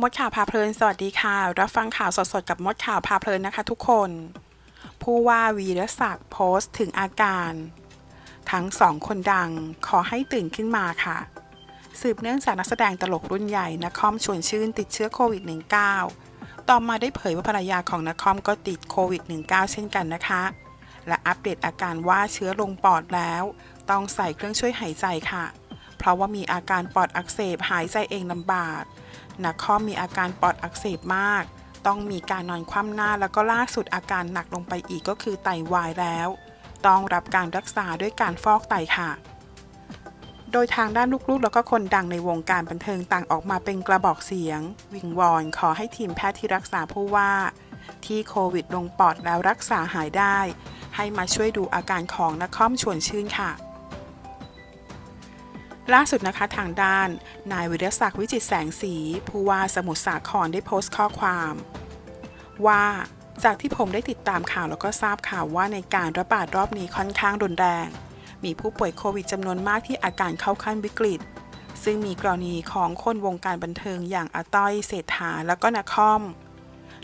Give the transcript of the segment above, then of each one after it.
มดข่าวพาเพลิน สวัสดีค่ะ รับฟังข่าวสดๆ กับมดข่าวพาเพลินนะคะทุกคน ผู้ว่าวีรศักดิ์โพสต์ถึงอาการ ทั้งสองคนดังขอให้ตื่นขึ้นมาค่ะ สืบเนื่องจากนักแสดงตลกรุ่นใหญ่นครชวนชื่นติดเชื้อโควิด -19 ต่อมาได้เผยว่าภรรยาของนครก็ติดโควิด -19 เช่นกันนะคะ และอัปเดตอาการว่าเชื้อลงปอดแล้ว ต้องใส่เครื่องช่วยหายใจค่ะ เพราะว่ามีอาการปอดอักเสบหายใจเองลำบาก นักคอมมีอาการปอดอักเสบมาก ต้องมีการนอนคว่ำหน้าแล้วก็ล่าสุดอาการหนักลงไปอีกก็คือไตวายแล้ว ต้องรับการรักษาด้วยการฟอกไตค่ะ โดยทางด้านลูกๆ แล้วก็คนดังในวงการบันเทิงต่างออกมาเป็นกระบอกเสียง วิงวอนขอให้ทีมแพทย์ที่รักษาผู้ว่า ที่โควิดลงปอดแล้วรักษาหายได้ ให้มาช่วยดูอาการของนักคอมชวนชื่นค่ะ ล่าสุดนะคะทางด้าน นายวิรศักดิ์วิจิตแสงสี ผู้ว่าสมุทรสาครได้โพสต์ข้อความ ว่าจากที่ผมได้ติดตามข่าวแล้วก็ทราบข่าวว่าในการระบาดรอบนี้ค่อนข้างรุนแรง มีผู้ป่วยโควิดจำนวนมากที่อาการเข้าขั้นวิกฤต ซึ่งมีกรณีของคนวงการบันเทิงอย่างอาต้อยเศรษฐาแล้วก็นาคอม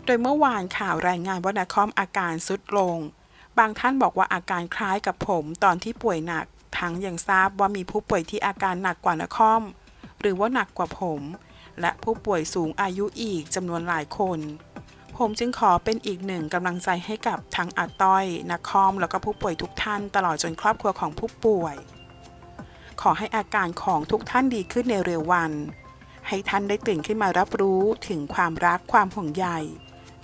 โดยเมื่อวานข่าวรายงานว่านาคอมอาการสุดลง บางท่านบอกว่าอาการคล้ายกับผมตอนที่ป่วยหนัก ทั้งยังทราบว่ามีผู้ป่วยที่อาการหนักกว่านคอมหรือว่าหนักกว่าผม และผู้ป่วยสูงอายุอีกจำนวนหลายคน ผมจึงขอเป็นอีกหนึ่งกำลังใจให้กับทั้งอาต้อยนาคอมแล้วก็ผู้ป่วยทุกท่านตลอดจนครอบครัวของผู้ป่วย ขอให้อาการของทุกท่านดีขึ้นในเร็ววัน ให้ท่านได้ตื่นขึ้นมารับรู้ถึงความรักความห่วงใย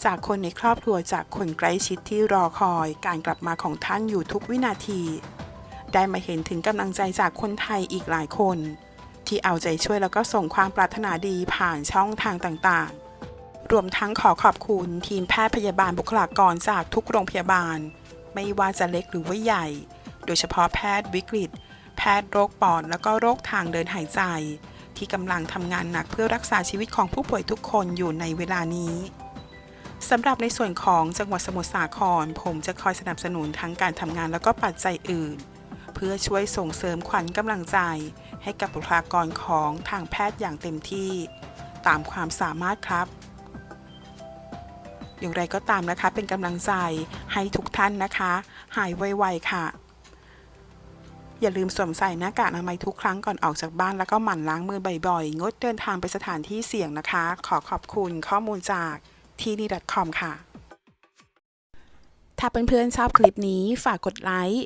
จากคนในครอบครัวจากคนใกล้ชิดที่รอคอยการกลับมาของท่านอยู่ทุกวินาที ได้มาเห็นถึงกำลังใจจากคนไทยอีกหลายคน ที่เอาใจช่วยแล้วก็ส่งความปรารถนาดีผ่านช่องทางต่างๆ รวมทั้งขอขอบคุณทีมแพทย์พยาบาลบุคลากรจากทุกโรงพยาบาล ไม่ว่าจะเล็กหรือว่าใหญ่ โดยเฉพาะแพทย์วิกฤต แพทย์โรคปอดแล้วก็โรคทางเดินหายใจ ที่กำลังทำงานหนักเพื่อรักษาชีวิตของผู้ป่วยทุกคนอยู่ในเวลานี้สำหรับในส่วนของจังหวัดสมุทรสาคร ผมจะคอยสนับสนุนทั้งการทำงานแล้วก็ปัจจัยอื่น เพื่อช่วยส่งเสริมขวัญกำลังใจ ให้กับบุคลากรของทางแพทย์อย่างเต็มที่ ตามความสามารถครับ อย่างไรก็ตามนะคะเป็นกำลังใจให้ทุกท่านนะคะ หายไวๆค่ะ อย่าลืมสวมใส่หน้ากากอนามัยทุกครั้งก่อนออกจากบ้านแล้วก็หมั่นล้างมือบ่อยๆ งดเดินทางไปสถานที่เสี่ยงนะคะ ขอขอบคุณข้อมูลจากที่นี่ .com ค่ะถ้าเพื่อนๆชอบคลิปนี้ฝากกดไลค์